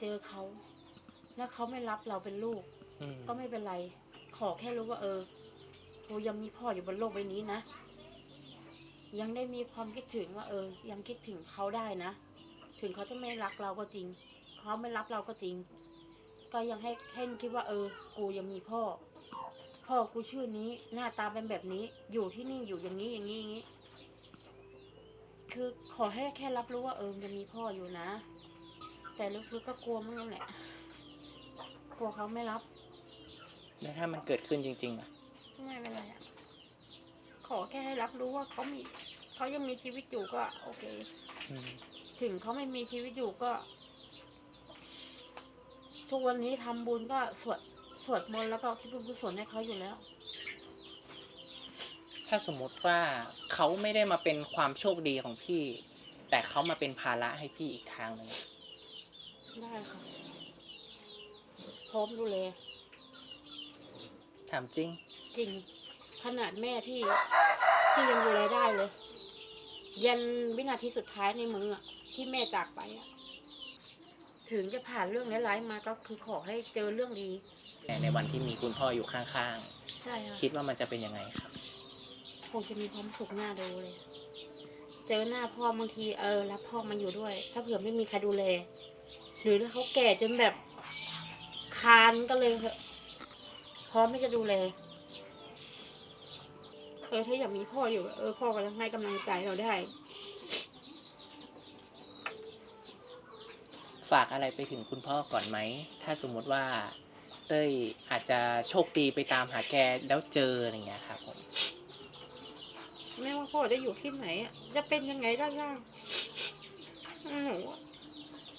เจอเขา แล้วเขาไม่รับเราเป็นลูกอืมก็ไม่เป็นไร ขอแค่รู้ว่า เออกูยังมีพ่ออยู่บนโลกใบนี้นะ ยังได้มีความคิดถึงว่า เออ ยังคิดถึงเขาได้นะ ถึงเขาจะไม่รักเราก็จริง เขาไม่รับเราก็จริง ก็ยังให้ให้คิดว่า เออ กูยังมีพ่อ พ่อกูชื่อนี้ หน้าตาเป็นแบบนี้ อยู่ที่นี่อยู่อย่างนี้อย่างนี้อย่างนี้ คือขอให้แค่รับรู้ว่าเออยังมีพ่ออยู่นะ แต่ลึกๆก็กลัวมั้งนั่นแหละ กลัวเขาไม่รับ แล้วถ้ามันเกิดขึ้นจริงๆอะไม่เป็นไรอะขอแค่ให้รับรู้ว่าเขามีเขายังมีชีวิตอยู่ก็ โอเค อืมถึงเขาไม่มีชีวิตอยู่ก็ ทุกวันนี้ทำบุญก็สวดสวดมนต์แล้วก็คิดบุญกุศลให้เขาอยู่แล้ว ถ้าสมมุติว่าเขาไม่ได้มาเป็นความโชคดีของพี่ แต่เขามาเป็นภาระให้พี่อีกทางหนึ่ง ได้ค่ะ พร้อมดูแลถามจริง จริง ขนาดแม่พี่พี่ยังดูแลได้เลย ยันวินาทีสุดท้ายในมืออะที่แม่จากไปอะถึงจะผ่านเรื่องร้ายๆมาก็คือขอให้เจอเรื่องดี แต่ในวันที่มีคุณพ่ออยู่ข้างใช่ค่ะ ๆ คิดว่ามันจะเป็นยังไงครับ คงจะมีความสุขหน้าดูเลย เจอหน้าพ่อบางทีเออรับพ่อมาอยู่ด้วย ถ้าเผื่อไม่มีใครดูแล หรือถ้าเขาแก่จนแบบคานก็เลยเถอะพร้อมที่จะดูแลเออถ้าอยากมีพ่ออยู่ เออพ่อก็ยังให้กำลังใจเราได้ ฝากอะไรไปถึงคุณพ่อก่อนไหม ถ้าสมมุติว่า เต้ยอาจจะโชคดีไปตามหาแกแล้วเจออะไรเงี้ยครับผมไม่ว่าพ่อจะอยู่ที่ไหนอะจะเป็นยังไงก็ช่างหนูอะ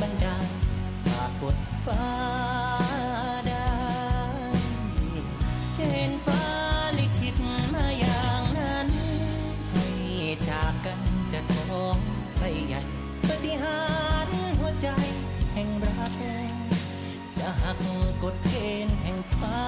บันดาลฝากกดฟ้าดังเกณฑ์ฟ้าลิขิตมาอย่างนั้น ให้จากกันจะท้องไปใหญ่ปฏิหารหัวใจแห่งรักจะหักกดเกณฑ์แห่งฟ้า